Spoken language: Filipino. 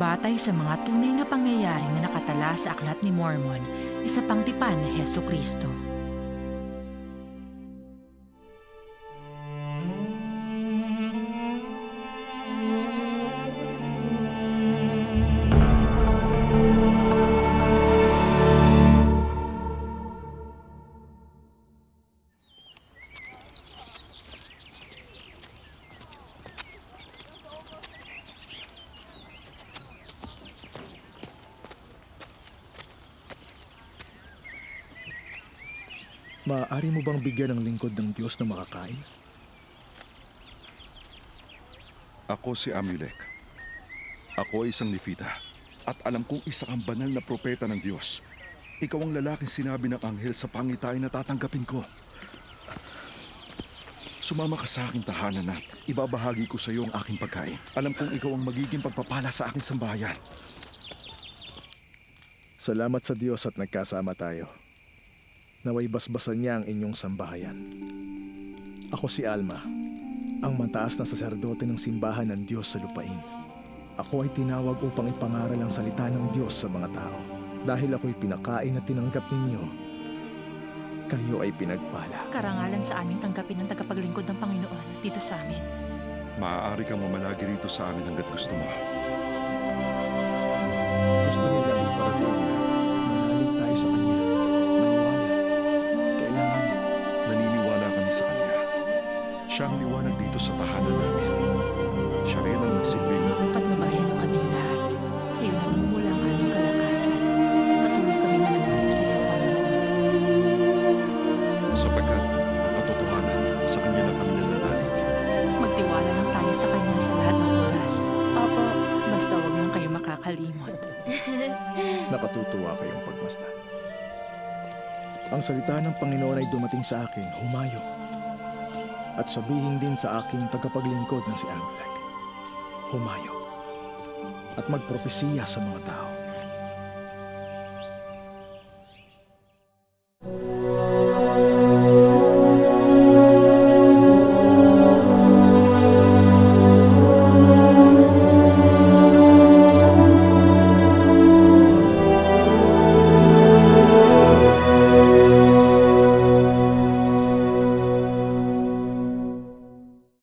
Batay sa mga tunay na pangyayari na nakatala sa Aklat ni Mormon, isa pang tipan ni Heso Kristo. Maaari mo bang bigyan ng lingkod ng Diyos na makakain? Ako si Amulek. Ako ay isang Levita. At alam kong isa kang banal na propeta ng Diyos. Ikaw ang lalaking sinabi ng anghel sa pangitain na tatanggapin ko. Sumama ka sa aking tahanan at ibabahagi ko sa iyo ang aking pagkain. Alam kong ikaw ang magiging pagpapala sa aking sambahayan. Salamat sa Diyos at nagkasama tayo. Naway basbasan niya ang inyong sambahayan. Ako si Alma, ang mataas na saserdote ng simbahan ng Diyos sa lupain. Ako ay tinawag upang ipangaral ang salita ng Diyos sa mga tao. Dahil ako'y pinakain at tinanggap ninyo, kayo ay pinagpala. Karangalan sa amin tanggapin ang tagapaglingkod ng Panginoon dito sa amin. Maaari kang mamalagi rito sa amin hanggat gusto mo. Siya ang liwanag dito sa tahanan namin. Siya rin ang nagsilbing Patnubayan mo kaming lahat. Sa iyo namumula ang aming kalakasan. Patuloy kami mananalig sa iyo, Panginoon. sapagkat ang katotohanan sa Kanya na kami nananalig. Magtiwala lang tayo sa Kanya sa lahat ng oras. Opo, basta huwag lang kayo makakalimot. nakatutuwa kayong pagmasdan. Ang salita ng Panginoon ay dumating sa akin, humayo. At sabihin din sa aking tagapaglingkod na si Amalek, humayo. At magpropesiya sa mga tao.